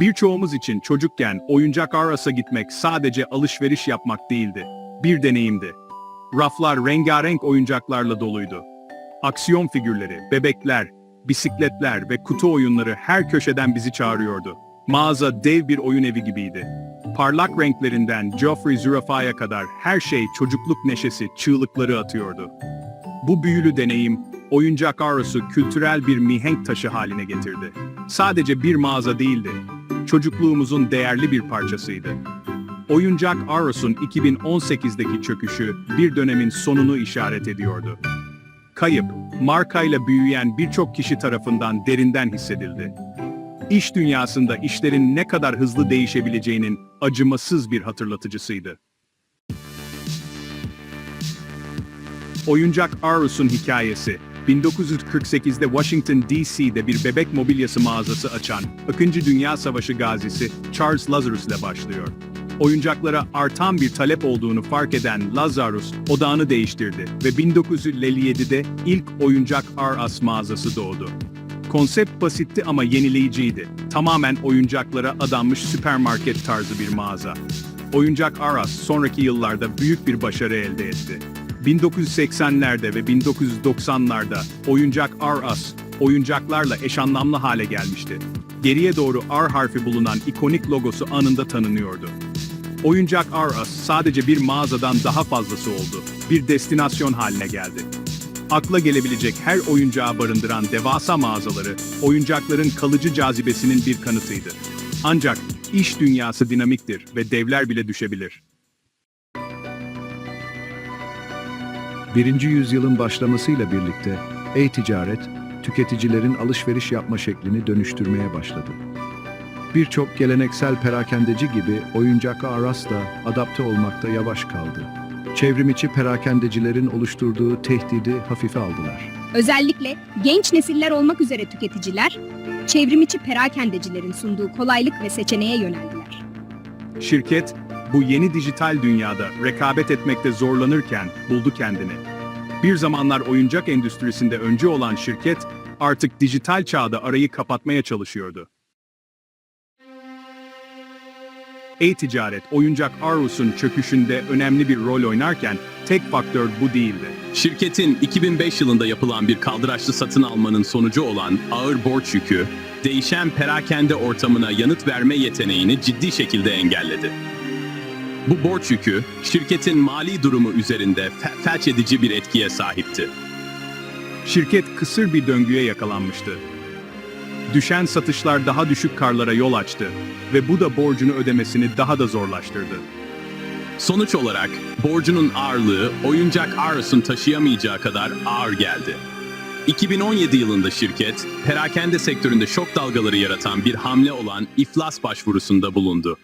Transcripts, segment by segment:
Birçoğumuz için çocukken oyuncak arasa gitmek sadece alışveriş yapmak değildi. Bir deneyimdi. Raflar rengarenk oyuncaklarla doluydu. Aksiyon figürleri, bebekler, bisikletler ve kutu oyunları her köşeden bizi çağırıyordu. Mağaza dev bir oyun evi gibiydi. Parlak renklerinden Geoffrey Zürafa'ya kadar her şey çocukluk neşesi, çığlıkları atıyordu. Bu büyülü deneyim, oyuncak arası kültürel bir mihenk taşı haline getirdi. Sadece bir mağaza değildi, çocukluğumuzun değerli bir parçasıydı. Oyuncak Aros'un 2018'deki çöküşü bir dönemin sonunu işaret ediyordu. Kayıp, markayla büyüyen birçok kişi tarafından derinden hissedildi. İş dünyasında işlerin ne kadar hızlı değişebileceğinin acımasız bir hatırlatıcısıydı. Oyuncak Arus'un hikayesi, 1948'de Washington DC'de bir bebek mobilyası mağazası açan, İkinci Dünya Savaşı gazisi Charles Lazarus ile başlıyor. Oyuncaklara artan bir talep olduğunu fark eden Lazarus, odağını değiştirdi ve 1957'de ilk oyuncak Aras mağazası doğdu. Konsept basitti ama yenileyiciydi. Tamamen oyuncaklara adanmış süpermarket tarzı bir mağaza. Oyuncak Aras sonraki yıllarda büyük bir başarı elde etti. 1980'lerde ve 1990'larda oyuncak Aras, oyuncaklarla eş anlamlı hale gelmişti. Geriye doğru R harfi bulunan ikonik logosu anında tanınıyordu. Oyuncak Aras sadece bir mağazadan daha fazlası oldu. Bir destinasyon haline geldi. Akla gelebilecek her oyuncağı barındıran devasa mağazaları, oyuncakların kalıcı cazibesinin bir kanıtıydı. Ancak iş dünyası dinamiktir ve devler bile düşebilir. Birinci yüzyılın başlamasıyla birlikte e-ticaret, tüketicilerin alışveriş yapma şeklini dönüştürmeye başladı. Birçok geleneksel perakendeci gibi oyuncak Aras da adapte olmakta yavaş kaldı. Çevrimiçi perakendecilerin oluşturduğu tehdidi hafife aldılar. Özellikle genç nesiller olmak üzere tüketiciler, çevrimiçi perakendecilerin sunduğu kolaylık ve seçeneğe yöneldiler. Şirket, bu yeni dijital dünyada rekabet etmekte zorlanırken buldu kendini. Bir zamanlar oyuncak endüstrisinde öncü olan şirket, artık dijital çağda arayı kapatmaya çalışıyordu. E-ticaret, oyuncak Arus'un çöküşünde önemli bir rol oynarken tek faktör bu değildi. Şirketin 2005 yılında yapılan bir kaldıraçlı satın almanın sonucu olan ağır borç yükü, değişen perakende ortamına yanıt verme yeteneğini ciddi şekilde engelledi. Bu borç yükü, şirketin mali durumu üzerinde fe- felç edici bir etkiye sahipti. Şirket kısır bir döngüye yakalanmıştı. Düşen satışlar daha düşük karlara yol açtı ve bu da borcunu ödemesini daha da zorlaştırdı. Sonuç olarak borcunun ağırlığı oyuncak Arus'un taşıyamayacağı kadar ağır geldi. 2017 yılında şirket, perakende sektöründe şok dalgaları yaratan bir hamle olan iflas başvurusunda bulundu.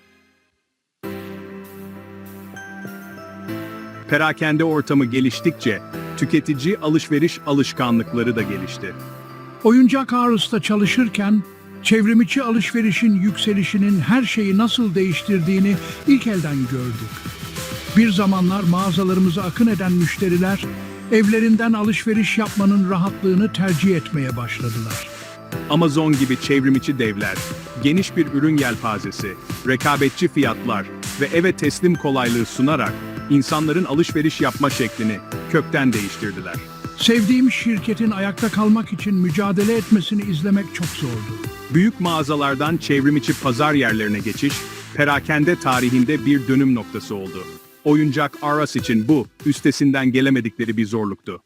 Perakende ortamı geliştikçe tüketici alışveriş alışkanlıkları da gelişti. Oyuncak Arus'ta çalışırken çevrimiçi alışverişin yükselişinin her şeyi nasıl değiştirdiğini ilk elden gördük. Bir zamanlar mağazalarımıza akın eden müşteriler evlerinden alışveriş yapmanın rahatlığını tercih etmeye başladılar. Amazon gibi çevrimiçi devler, geniş bir ürün yelpazesi, rekabetçi fiyatlar ve eve teslim kolaylığı sunarak insanların alışveriş yapma şeklini kökten değiştirdiler. Sevdiğim şirketin ayakta kalmak için mücadele etmesini izlemek çok zordu. Büyük mağazalardan çevrimiçi pazar yerlerine geçiş, perakende tarihinde bir dönüm noktası oldu. Oyuncak Aras için bu, üstesinden gelemedikleri bir zorluktu.